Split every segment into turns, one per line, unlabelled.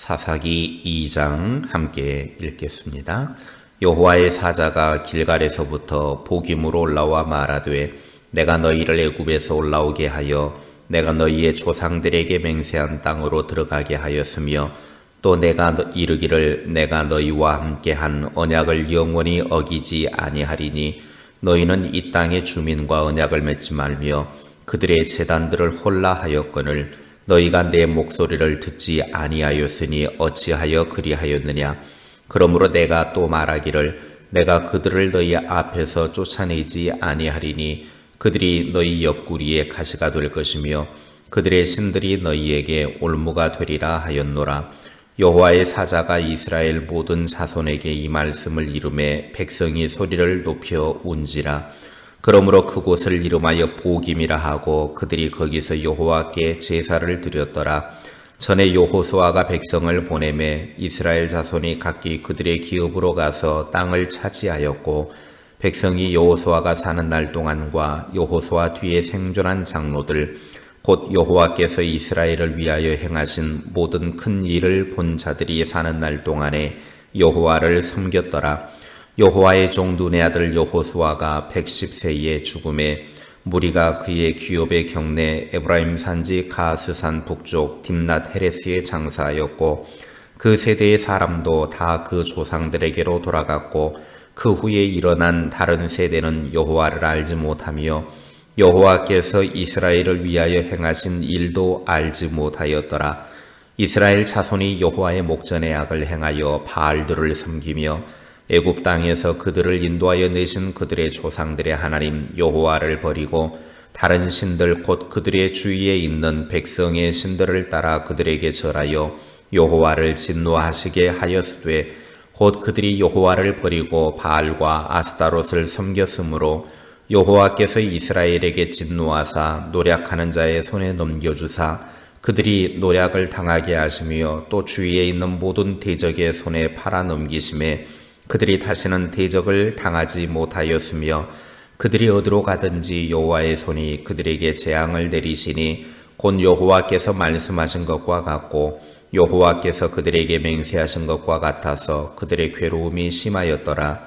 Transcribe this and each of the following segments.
사사기 2장 함께 읽겠습니다. 여호와의 사자가 길갈에서부터 복임으로 올라와 말하되 내가 너희를 애굽에서 올라오게 하여 내가 너희의 조상들에게 맹세한 땅으로 들어가게 하였으며 또 내가 이르기를 내가 너희와 함께 한 언약을 영원히 어기지 아니하리니 너희는 이 땅의 주민과 언약을 맺지 말며 그들의 재단들을 홀라 하였거늘 너희가 내 목소리를 듣지 아니하였으니 어찌하여 그리하였느냐? 그러므로 내가 또 말하기를 내가 그들을 너희 앞에서 쫓아내지 아니하리니 그들이 너희 옆구리에 가시가 될 것이며 그들의 신들이 너희에게 올무가 되리라 하였노라. 여호와의 사자가 이스라엘 모든 자손에게 이 말씀을 이름에 백성이 소리를 높여 운지라 그러므로 그곳을 이름하여 보김이라 하고 그들이 거기서 여호와께 제사를 드렸더라. 전에 여호수아가 백성을 보내매 이스라엘 자손이 각기 그들의 기업으로 가서 땅을 차지하였고 백성이 여호수아가 사는 날 동안과 여호수아 뒤에 생존한 장로들 곧 여호와께서 이스라엘을 위하여 행하신 모든 큰 일을 본 자들이 사는 날 동안에 여호와를 섬겼더라. 여호와의 종 눈의 아들 여호수아가 110세에 죽음에 무리가 그의 기업의 경내 에브라임 산지 가스산 북쪽 딥낫 헤레스의 장사하였고 그 세대의 사람도 다 그 조상들에게로 돌아갔고 그 후에 일어난 다른 세대는 여호와를 알지 못하며 여호와께서 이스라엘을 위하여 행하신 일도 알지 못하였더라. 이스라엘 자손이 여호와의 목전의 악을 행하여 바알들을 섬기며 애굽 땅에서 그들을 인도하여 내신 그들의 조상들의 하나님 여호와를 버리고 다른 신들 곧 그들의 주위에 있는 백성의 신들을 따라 그들에게 절하여 여호와를 진노하시게 하였으되 곧 그들이 여호와를 버리고 바알과 아스타롯을 섬겼으므로 여호와께서 이스라엘에게 진노하사 노략하는 자의 손에 넘겨주사 그들이 노략을 당하게 하시며 또 주위에 있는 모든 대적의 손에 팔아 넘기심에 그들이 다시는 대적을 당하지 못하였으며 그들이 어디로 가든지 여호와의 손이 그들에게 재앙을 내리시니 곧 여호와께서 말씀하신 것과 같고 여호와께서 그들에게 맹세하신 것과 같아서 그들의 괴로움이 심하였더라.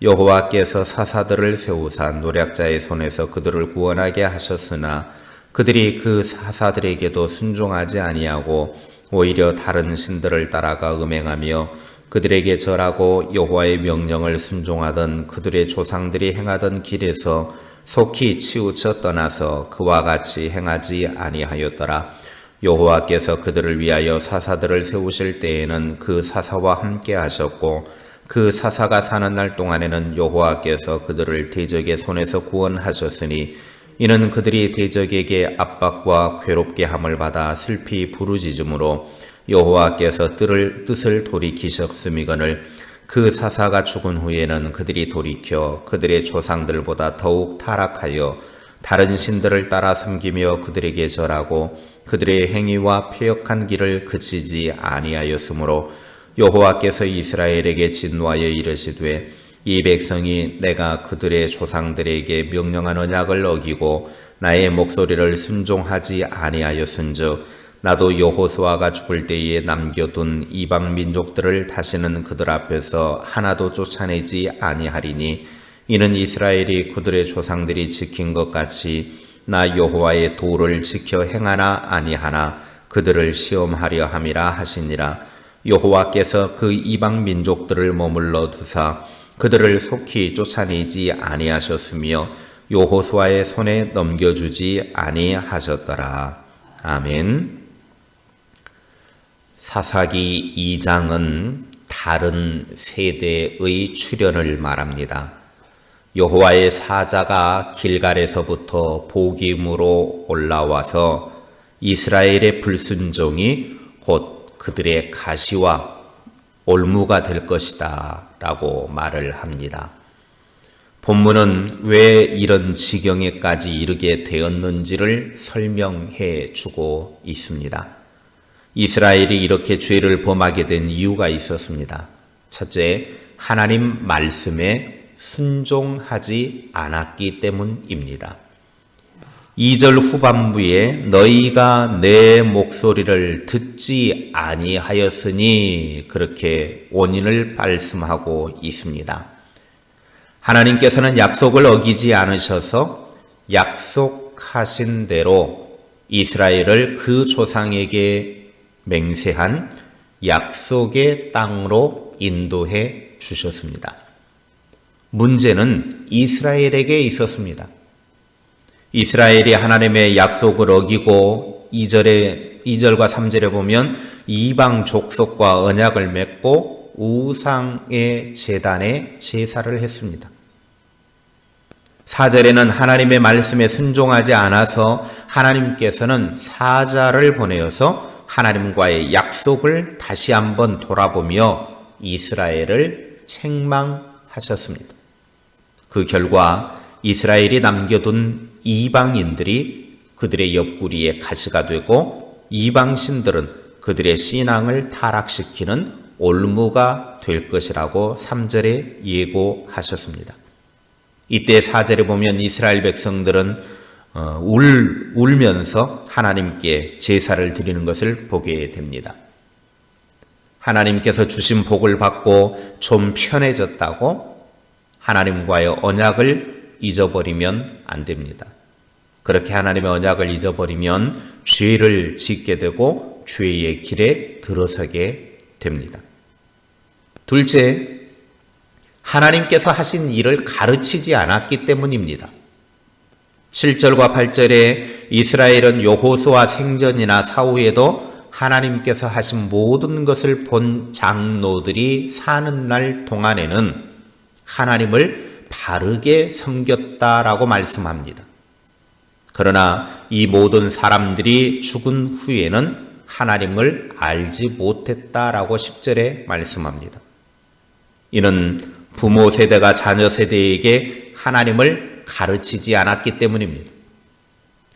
여호와께서 사사들을 세우사 노략자의 손에서 그들을 구원하게 하셨으나 그들이 그 사사들에게도 순종하지 아니하고 오히려 다른 신들을 따라가 음행하며 그들에게 절하고 여호와의 명령을 순종하던 그들의 조상들이 행하던 길에서 속히 치우쳐 떠나서 그와 같이 행하지 아니하였더라. 여호와께서 그들을 위하여 사사들을 세우실 때에는 그 사사와 함께 하셨고 그 사사가 사는 날 동안에는 여호와께서 그들을 대적의 손에서 구원하셨으니 이는 그들이 대적에게 압박과 괴롭게 함을 받아 슬피 부르짖음으로 여호와께서 뜻을, 뜻을 돌이키셨음이거늘 그 사사가 죽은 후에는 그들이 돌이켜 그들의 조상들보다 더욱 타락하여 다른 신들을 따라 섬기며 그들에게 절하고 그들의 행위와 폐역한 길을 그치지 아니하였으므로 여호와께서 이스라엘에게 진노하여 이르시되 이 백성이 내가 그들의 조상들에게 명령한 언약을 어기고 나의 목소리를 순종하지 아니하였은즉 나도 여호수아가 죽을 때에 남겨둔 이방 민족들을 다시는 그들 앞에서 하나도 쫓아내지 아니하리니 이는 이스라엘이 그들의 조상들이 지킨 것 같이 나 여호와의 도를 지켜 행하나 아니하나 그들을 시험하려 함이라 하시니라 여호와께서 그 이방 민족들을 머물러 두사 그들을 속히 쫓아내지 아니하셨으며 여호수아의 손에 넘겨주지 아니하셨더라 아멘. 사사기 2장은 다른 세대의 출현을 말합니다. 여호와의 사자가 길갈에서부터 복임으로 올라와서 이스라엘의 불순종이 곧 그들의 가시와 올무가 될 것이다 라고 말을 합니다. 본문은 왜 이런 지경에까지 이르게 되었는지를 설명해 주고 있습니다. 이스라엘이 이렇게 죄를 범하게 된 이유가 있었습니다. 첫째, 하나님 말씀에 순종하지 않았기 때문입니다. 2절 후반부에 너희가 내 목소리를 듣지 아니하였으니 그렇게 원인을 말씀하고 있습니다. 하나님께서는 약속을 어기지 않으셔서 약속하신 대로 이스라엘을 그 조상에게 맹세한 약속의 땅으로 인도해 주셨습니다. 문제는 이스라엘에게 있었습니다. 이스라엘이 하나님의 약속을 어기고 2절에 2절과 3절에 보면 이방 족속과 언약을 맺고 우상의 제단에 제사를 했습니다. 4절에는 하나님의 말씀에 순종하지 않아서 하나님께서는 사자를 보내어서 하나님과의 약속을 다시 한번 돌아보며 이스라엘을 책망하셨습니다. 그 결과 이스라엘이 남겨둔 이방인들이 그들의 옆구리에 가시가 되고 이방신들은 그들의 신앙을 타락시키는 올무가 될 것이라고 3절에 예고하셨습니다. 이때 4절에 보면 이스라엘 백성들은 어, 울, 울면서 하나님께 제사를 드리는 것을 보게 됩니다. 하나님께서 주신 복을 받고 좀 편해졌다고 하나님과의 언약을 잊어버리면 안 됩니다. 그렇게 하나님의 언약을 잊어버리면 죄를 짓게 되고 죄의 길에 들어서게 됩니다. 둘째, 하나님께서 하신 일을 가르치지 않았기 때문입니다. 7절과 8절에 이스라엘은 여호수아 생전이나 사후에도 하나님께서 하신 모든 것을 본 장로들이 사는 날 동안에는 하나님을 바르게 섬겼다라고 말씀합니다. 그러나 이 모든 사람들이 죽은 후에는 하나님을 알지 못했다라고 10절에 말씀합니다. 이는 부모 세대가 자녀 세대에게 하나님을 가르치지 않았기 때문입니다.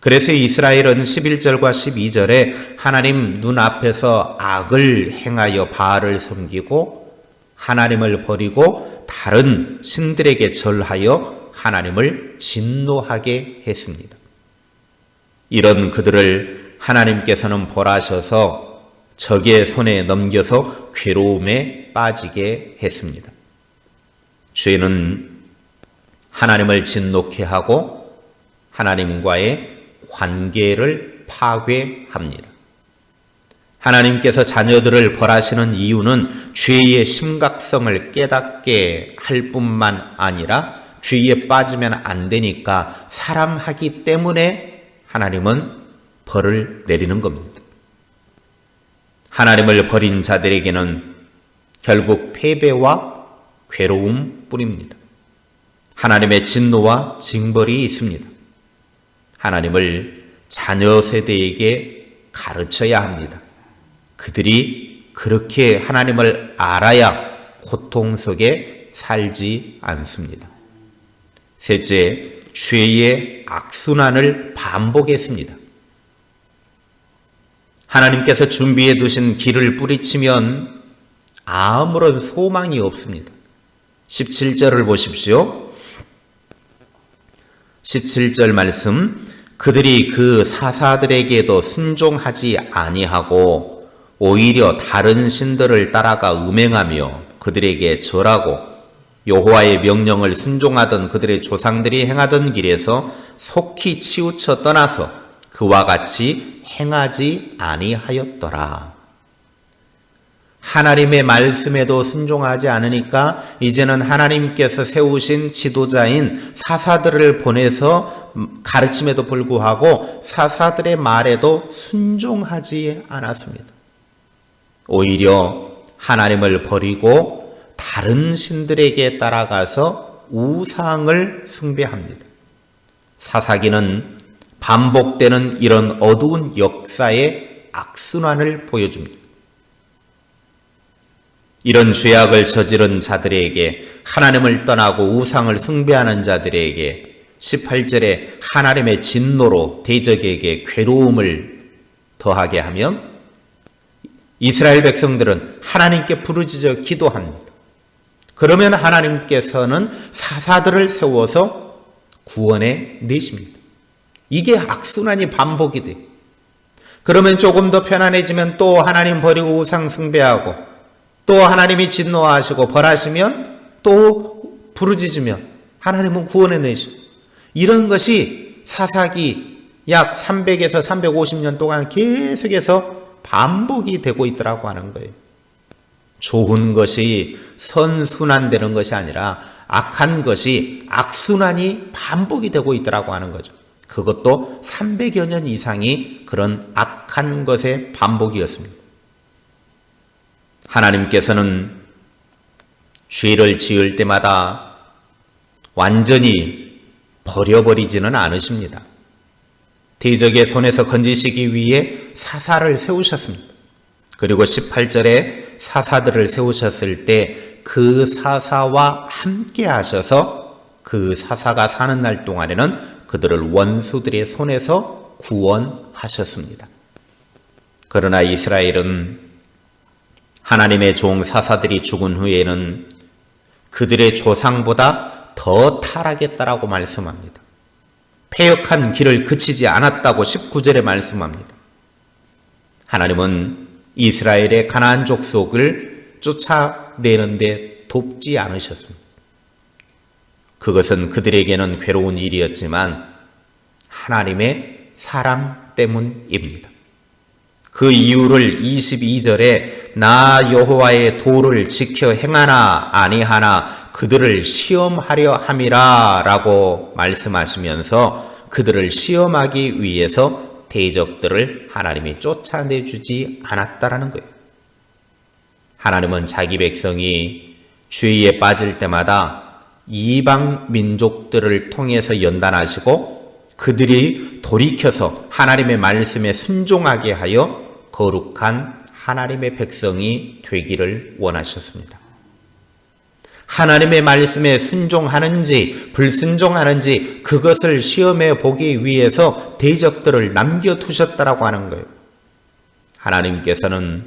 그래서 이스라엘은 11절과 12절에 하나님 눈앞에서 악을 행하여 바알을 섬기고 하나님을 버리고 다른 신들에게 절하여 하나님을 진노하게 했습니다. 이런 그들을 하나님께서는 벌하셔서 적의 손에 넘겨서 괴로움에 빠지게 했습니다. 죄는 하나님을 진노케 하고 하나님과의 관계를 파괴합니다. 하나님께서 자녀들을 벌하시는 이유는 죄의 심각성을 깨닫게 할 뿐만 아니라 죄에 빠지면 안 되니까 사랑하기 때문에 하나님은 벌을 내리는 겁니다. 하나님을 버린 자들에게는 결국 패배와 괴로움 뿐입니다. 하나님의 진노와 징벌이 있습니다. 하나님을 자녀 세대에게 가르쳐야 합니다. 그들이 그렇게 하나님을 알아야 고통 속에 살지 않습니다. 셋째, 죄의 악순환을 반복했습니다. 하나님께서 준비해 두신 길을 뿌리치면 아무런 소망이 없습니다. 17절을 보십시오. 17절 말씀 그들이 그 사사들에게도 순종하지 아니하고 오히려 다른 신들을 따라가 음행하며 그들에게 절하고 여호와의 명령을 순종하던 그들의 조상들이 행하던 길에서 속히 치우쳐 떠나서 그와 같이 행하지 아니하였더라. 하나님의 말씀에도 순종하지 않으니까 이제는 하나님께서 세우신 지도자인 사사들을 보내서 가르침에도 불구하고 사사들의 말에도 순종하지 않았습니다. 오히려 하나님을 버리고 다른 신들에게 따라가서 우상을 숭배합니다. 사사기는 반복되는 이런 어두운 역사의 악순환을 보여줍니다. 이런 죄악을 저지른 자들에게 하나님을 떠나고 우상을 숭배하는 자들에게 18절에 하나님의 진노로 대적에게 괴로움을 더하게 하면 이스라엘 백성들은 하나님께 부르짖어 기도합니다. 그러면 하나님께서는 사사들을 세워서 구원해 내십니다. 이게 악순환이 반복이 돼. 그러면 조금 더 편안해지면 또 하나님 버리고 우상 숭배하고 또 하나님이 진노하시고 벌하시면 또 부르짖으면 하나님은 구원해 내시고 이런 것이 사사기 약 300에서 350년 동안 계속해서 반복이 되고 있더라고 하는 거예요. 좋은 것이 선순환되는 것이 아니라 악한 것이 악순환이 반복이 되고 있더라고 하는 거죠. 그것도 300여 년 이상이 그런 악한 것의 반복이었습니다. 하나님께서는 죄를 지을 때마다 완전히 버려버리지는 않으십니다. 대적의 손에서 건지시기 위해 사사를 세우셨습니다. 그리고 18절에 사사들을 세우셨을 때 그 사사와 함께 하셔서 그 사사가 사는 날 동안에는 그들을 원수들의 손에서 구원하셨습니다. 그러나 이스라엘은 하나님의 종 사사들이 죽은 후에는 그들의 조상보다 더 타락했다라고 말씀합니다. 폐역한 길을 그치지 않았다고 19절에 말씀합니다. 하나님은 이스라엘의 가나안 족속을 쫓아내는데 돕지 않으셨습니다. 그것은 그들에게는 괴로운 일이었지만 하나님의 사람 때문입니다. 그 이유를 22절에 나 여호와의 도를 지켜 행하나 아니하나 그들을 시험하려 함이라라고 말씀하시면서 그들을 시험하기 위해서 대적들을 하나님이 쫓아내 주지 않았다라는 거예요. 하나님은 자기 백성이 죄에 빠질 때마다 이방 민족들을 통해서 연단하시고 그들이 돌이켜서 하나님의 말씀에 순종하게 하여 거룩한 하나님의 백성이 되기를 원하셨습니다. 하나님의 말씀에 순종하는지 불순종하는지 그것을 시험해 보기 위해서 대적들을 남겨두셨다라고 하는 거예요. 하나님께서는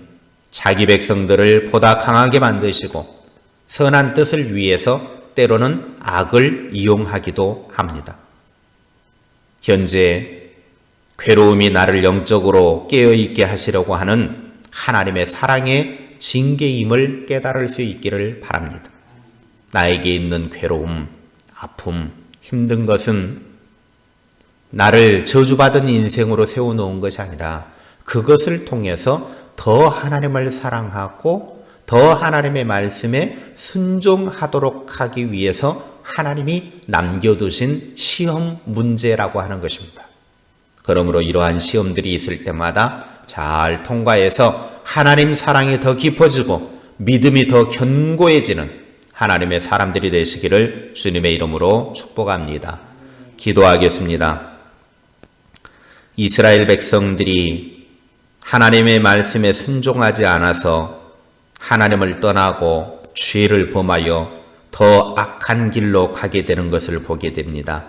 자기 백성들을 보다 강하게 만드시고 선한 뜻을 위해서 때로는 악을 이용하기도 합니다. 현재 괴로움이 나를 영적으로 깨어있게 하시려고 하는 하나님의 사랑의 징계임을 깨달을 수 있기를 바랍니다. 나에게 있는 괴로움, 아픔, 힘든 것은 나를 저주받은 인생으로 세워놓은 것이 아니라 그것을 통해서 더 하나님을 사랑하고 더 하나님의 말씀에 순종하도록 하기 위해서 하나님이 남겨두신 시험 문제라고 하는 것입니다. 그러므로 이러한 시험들이 있을 때마다 잘 통과해서 하나님 사랑이 더 깊어지고 믿음이 더 견고해지는 하나님의 사람들이 되시기를 주님의 이름으로 축복합니다. 기도하겠습니다. 이스라엘 백성들이 하나님의 말씀에 순종하지 않아서 하나님을 떠나고 죄를 범하여 더 악한 길로 가게 되는 것을 보게 됩니다.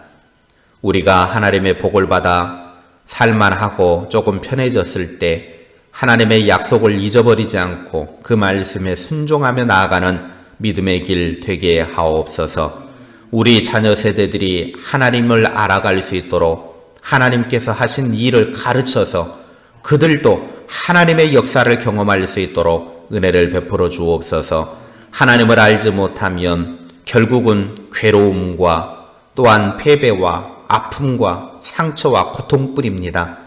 우리가 하나님의 복을 받아 살만하고 조금 편해졌을 때 하나님의 약속을 잊어버리지 않고 그 말씀에 순종하며 나아가는 믿음의 길 되게 하옵소서. 우리 자녀 세대들이 하나님을 알아갈 수 있도록 하나님께서 하신 일을 가르쳐서 그들도 하나님의 역사를 경험할 수 있도록 은혜를 베풀어 주옵소서 하나님을 알지 못하면 결국은 괴로움과 또한 패배와 아픔과 상처와 고통뿐입니다.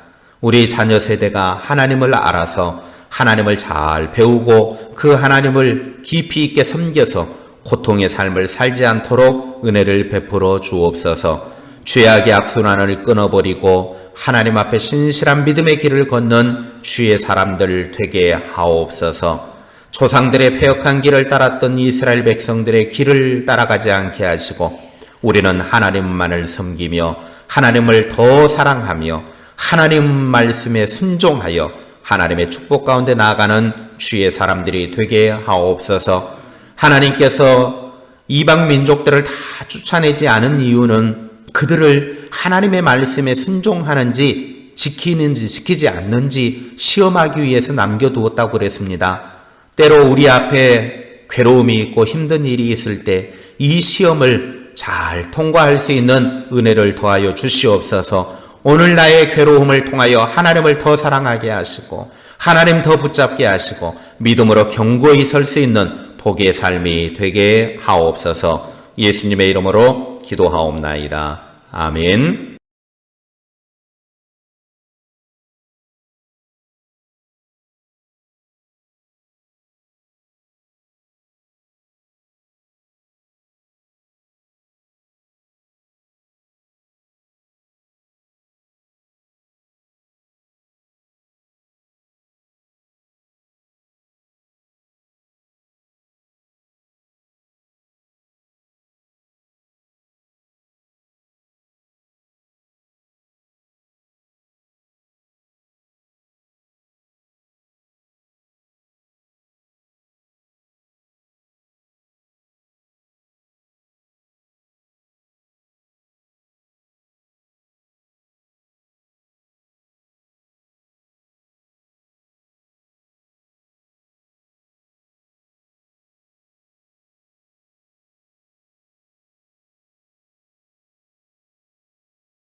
우리 자녀 세대가 하나님을 알아서 하나님을 잘 배우고 그 하나님을 깊이 있게 섬겨서 고통의 삶을 살지 않도록 은혜를 베풀어 주옵소서 죄악의 악순환을 끊어버리고 하나님 앞에 신실한 믿음의 길을 걷는 주의 사람들 되게 하옵소서. 조상들의 폐역한 길을 따랐던 이스라엘 백성들의 길을 따라가지 않게 하시고 우리는 하나님만을 섬기며 하나님을 더 사랑하며 하나님 말씀에 순종하여 하나님의 축복 가운데 나아가는 주의 사람들이 되게 하옵소서. 하나님께서 이방 민족들을 다 쫓아내지 않은 이유는 그들을 하나님의 말씀에 순종하는지 지키는지 지키지 않는지 시험하기 위해서 남겨두었다고 그랬습니다. 때로 우리 앞에 괴로움이 있고 힘든 일이 있을 때 이 시험을 잘 통과할 수 있는 은혜를 더하여 주시옵소서 오늘 나의 괴로움을 통하여 하나님을 더 사랑하게 하시고 하나님 더 붙잡게 하시고 믿음으로 견고히 설 수 있는 복의 삶이 되게 하옵소서 예수님의 이름으로 기도하옵나이다. 아멘.